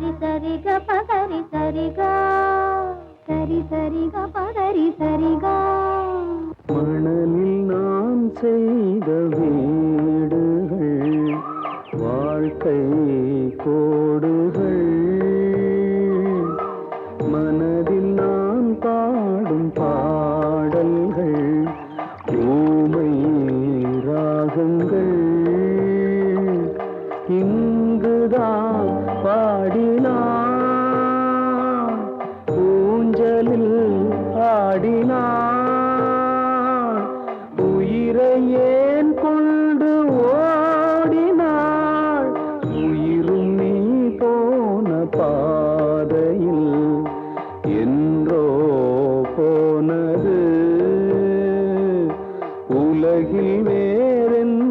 சரி சரிக க பகரி சரிகா. சரி சரிக க பகரி சரிகா. மணலில் நான் செய்த வீடுகள் வாழ்க்கை கோடுகள். மனதில் நான் பாடும் பாடல்கள் பாதையில் என்றோ போனது. உலகில் வேறென்ன